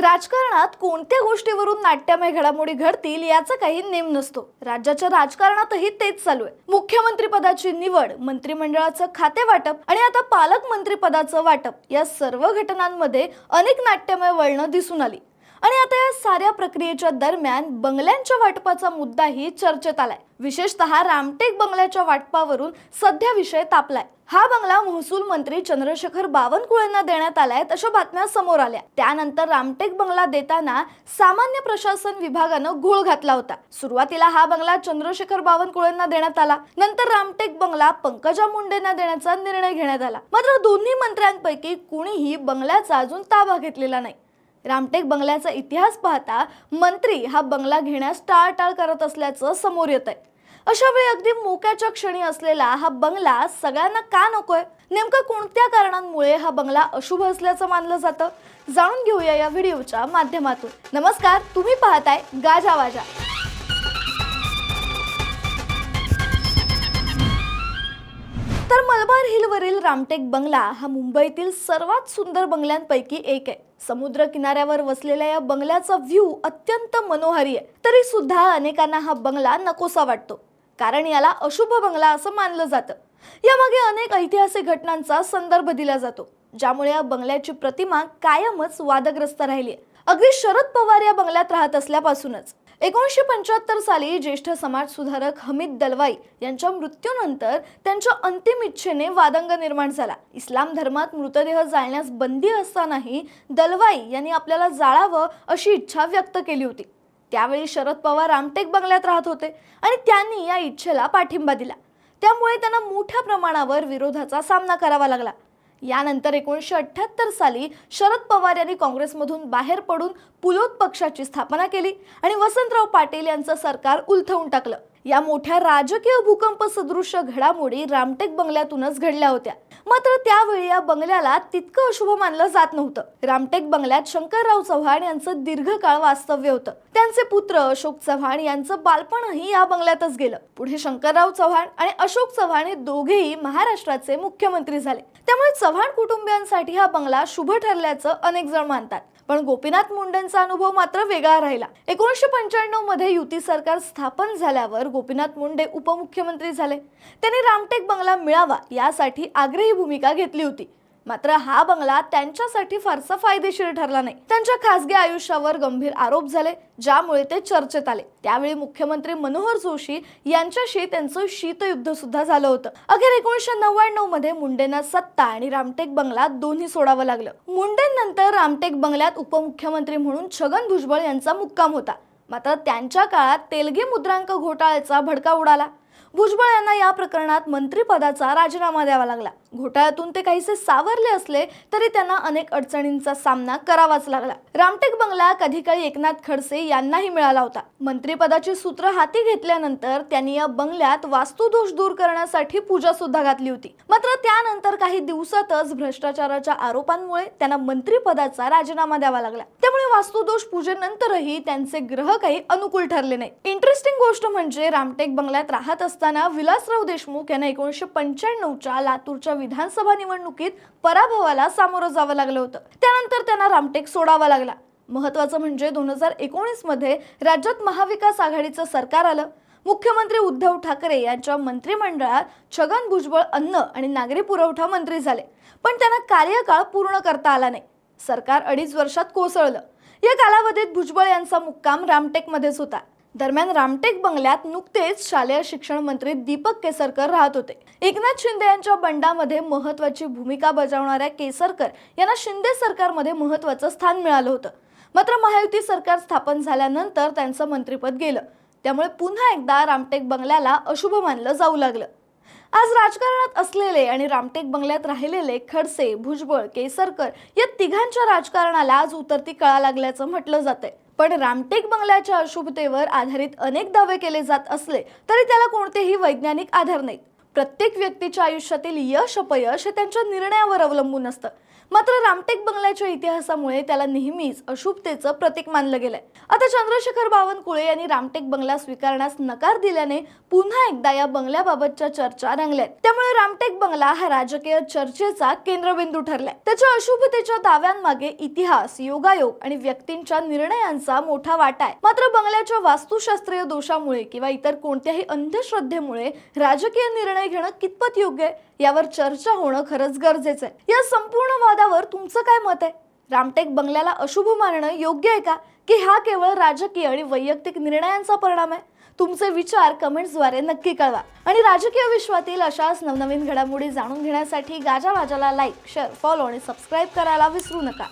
राजकारणात कोणत्या गोष्टीवरून नाट्यमय घडामोडी घडतील याचा काही नेम नसतो. राज्याच्या राजकारणातही तेच चालू आहे. मुख्यमंत्री पदाची निवड मंत्रिमंडळाचं खाते वाटप आणि आता पालकमंत्री पदाचं वाटप या सर्व घटनांमध्ये अनेक नाट्यमय वळणं दिसून आली. आणि आता या साऱ्या प्रक्रियेच्या दरम्यान बंगल्यांच्या वाटपाचा मुद्दाही चर्चेत आलाय. विशेषतः रामटेक बंगल्याच्या वाटपावरून सध्या विषय तापलाय. हा बंगला महसूल मंत्री चंद्रशेखर बावनकुळेंना देण्यात आलाय अशा बातम्या समोर आल्या. त्यानंतर रामटेक बंगला देताना सामान्य प्रशासन विभागानं घोळ घातला होता. सुरुवातीला हा बंगला चंद्रशेखर बावनकुळेंना देण्यात आला. नंतर रामटेक बंगला पंकजा मुंडेंना देण्याचा निर्णय घेण्यात आला. मात्र दोन्ही मंत्र्यांपैकी कुणीही बंगल्याचा अजून ताबा घेतलेला नाही. रामटेक बंगल्याचा इतिहास पाहता मंत्री हा बंगला घेण्यास टाळटाळ करत असल्याचं समोर येत आहे अशा वेळी अगदी मोक्याच्या क्षणी असलेला हा बंगला सगळ्यांना का नकोय? नेमकं कोणत्या कारणांमुळे हा बंगला अशुभ असल्याचं मानलं जातं? जाणून घेऊया या व्हिडिओच्या माध्यमातून. नमस्कार तुम्ही पाहताय गाजावाजा तर मलबार हिलवरील रामटेक बंगला हा मुंबईतील सर्वात सुंदर बंगल्यांपैकी एक आहे. समुद्र किनाऱ्यावर वसलेल्या या बंगल्याचा व्ह्यू अत्यंत मनोहारी आहे. तरी सुद्धा अनेकांना हा बंगला नकोसा वाटतो. कारण याला अशुभ बंगला असं मानलं जातं. यामागे अनेक ऐतिहासिक घटनांचा संदर्भ दिला जातो ज्यामुळे या बंगल्याची प्रतिमा कायमच वादग्रस्त राहिली आहे. अगदी शरद पवार या बंगल्यात राहत असल्यापासूनच. एकोणीसशे पंच्याहत्तर साली ज्येष्ठ समाज सुधारक हमीद दलवाई यांच्या मृत्यूनंतर त्यांच्या अंतिम इच्छेने वादंग निर्माण झाला. इस्लाम धर्मात मृतदेह जाळण्यास बंदी असतानाही दलवाई यांनी आपल्याला जाळावं अशी इच्छा व्यक्त केली होती. त्यावेळी शरद पवार रामटेक बंगल्यात राहत होते आणि त्यांनी या इच्छेला पाठिंबा दिला. त्यामुळे त्यांना मोठ्या प्रमाणावर विरोधाचा सामना करावा लागला. यानंतर एकोणीसशे अठ्ठ्याहत्तर साली शरद पवार यांनी काँग्रेसमधून बाहेर पडून पुलोत पक्षाची स्थापना केली आणि वसंतराव पाटील यांचं सरकार उलथवून टाकलं. या मोठ्या राजकीय भूकंप सदृश्य घडामोडी रामटेक बंगल्यातूनच घडल्या होत्या. मात्र त्यावेळी या बंगल्याला तितकं अशुभ मानलं जात नव्हतं. रामटेक बंगल्यात शंकरराव चव्हाण यांचं दीर्घकाळ वास्तव्य होतं. त्यांचे पुत्र अशोक चव्हाण यांचं बालपणही या बंगल्यातच गेलं. पुढे शंकरराव चव्हाण आणि अशोक चव्हाण हे दोघेही महाराष्ट्राचे मुख्यमंत्री झाले. त्यामुळे चव्हाण कुटुंबियांसाठी हा बंगला शुभ ठरल्याचं अनेक जण मानतात. पण गोपीनाथ मुंडेंचा अनुभव मात्र वेगळा राहिला. एकोणीसशे पंच्याण्णवमध्ये युती सरकार स्थापन झाल्यावर गोपीनाथ मुंडे उपमुख्यमंत्री झाले. त्यांनी रामटेक बंगला मिळावा यासाठी आग्रही भूमिका घेतली होती. मात्र हा बंगला त्यांच्यासाठी फारसा फायदेशीर ठरला नाही. त्यांच्या खासगी आयुष्यावर गंभीर आरोप झाले ज्यामुळे ते चर्चेत आले. त्यावेळी मुख्यमंत्री मनोहर जोशी यांच्याशी त्यांचं शीतयुद्ध सुद्धा झालं होतं. अखेर एकोणीशे नव्याण्णवमध्ये मुंडेंना सत्ता आणि रामटेक बंगला दोन्ही सोडावं लागलं. मुंडेंनंतर रामटेक बंगल्यात उपमुख्यमंत्री म्हणून छगन भुजबळ यांचा मुक्काम होता. मात्र त्यांच्या काळात तेलगी मुद्रांक घोटाळ्याचा भडका उडाला. भुजबळ यांना या प्रकरणात मंत्रिपदाचा राजीनामा द्यावा लागला. घोटाळ्यातून ते काहीसे सावरले असले तरी त्यांना अनेक अडचणींचा सामना करावाच लागला. रामटेक बंगला कधी काळी एकनाथ खडसे यांनाही मिळाला होता. मंत्रिपदाची सूत्र हाती घेतल्यानंतर त्यांनी या बंगल्यात वास्तुदोष दूर करण्यासाठी पूजा सुद्धा घातली होती. मात्र त्यानंतर काही दिवसातच भ्रष्टाचाराच्या आरोपांमुळे त्यांना मंत्रिपदाचा राजीनामा द्यावा लागला. त्यामुळे वास्तुदोष पूजेनंतरही त्यांचे ग्रह काही अनुकूल ठरले नाही. इंटरेस्टिंग गोष्ट म्हणजे रामटेक बंगल्यात राहत असताना विलासराव देशमुख यांना एकोणीसशे पंच्याण्णवच्या लातूरच्या विधानसभा निवडणुकीत पराभवाला सामोरं जावं लागलं होतं. त्यानंतर त्यांना रामटेक सोडावा लागला. महत्वाचं म्हणजे दोन हजार एकोणीसमध्ये राज्यात महाविकास आघाडीचं सरकार आलं. मुख्यमंत्री उद्धव ठाकरे यांच्या मंत्रिमंडळात छगन भुजबळ अन्न आणि नागरी पुरवठा मंत्री झाले. पण त्यांना कार्यकाळ पूर्ण करता आला नाही. सरकार अडीच वर्षात कोसळलं. या कालावधीत भुजबळ यांचा मुक्काम रामटेकमध्येच होता. दरम्यान रामटेक बंगल्यात नुकतेच शालेय शिक्षण मंत्री दीपक केसरकर राहत होते. एकनाथ शिंदे यांच्या बंडामध्ये महत्वाची भूमिका बजावणाऱ्या केसरकर यांना शिंदे सरकारमध्ये महत्वाचं स्थान मिळालं होतं. मात्र महायुती सरकार स्थापन झाल्यानंतर त्यांचं मंत्रिपद गेलं. त्यामुळे पुन्हा एकदा रामटेक बंगल्याला अशुभ मानलं जाऊ लागलं. आज राजकारणात असलेले आणि रामटेक बंगल्यात राहिलेले खडसे भुजबळ केसरकर या तिघांच्या राजकारणाला आज उतरती कळा लागल्याचं म्हटलं जातंय. पण रामटेक बंगल्याच्या अशुभतेवर आधारित अनेक दावे केले जात असले तरी त्याला कोणतेही वैज्ञानिक आधार नाहीत. प्रत्येक व्यक्तीच्या आयुष्यातील यश अपयश हे त्यांच्या निर्णयावर अवलंबून असतं. मात्र रामटेक बंगल्याच्या इतिहासामुळे त्याला नेहमीच अशुभतेचं प्रतीक मानलं गेलंय. आता चंद्रशेखर बावनकुळे यांनी रामटेक बंगला स्वीकारण्यास नकार दिल्याने पुन्हा एकदा या बंगल्याबाबतच्या चर्चा रंगल्यात. त्यामुळे रामटेक बंगला हा राजकीय चर्चेचा केंद्रबिंदू ठरलाय. त्याच्या अशुभतेच्या दाव्यांमागे इतिहास योगायोग आणि व्यक्तींच्या निर्णयांचा मोठा वाटा आहे. मात्र बंगल्याच्या वास्तुशास्त्रीय दोषामुळे किंवा इतर कोणत्याही अंधश्रद्धेमुळे राजकीय निर्णय घेणं कितपत योग्य आहे यावर चर्चा होणं खरंच गरजेचं आहे. या संपूर्ण वाद वादावर तुमचं काय मत आहे? रामटेक बंगल्याला अशुभ मानणं योग्य आहे का? की हा केवळ राजकीय आणि वैयक्तिक निर्णयांचा परिणाम आहे? तुमचे विचार कमेंट्सद्वारे नक्की कळवा. आणि राजकीय विश्वातील अशाच नवनवीन घडामोडी जाणून घेण्यासाठी गाजा वाजाला लाईक शेअर फॉलो आणि सबस्क्राईब करायला विसरू नका.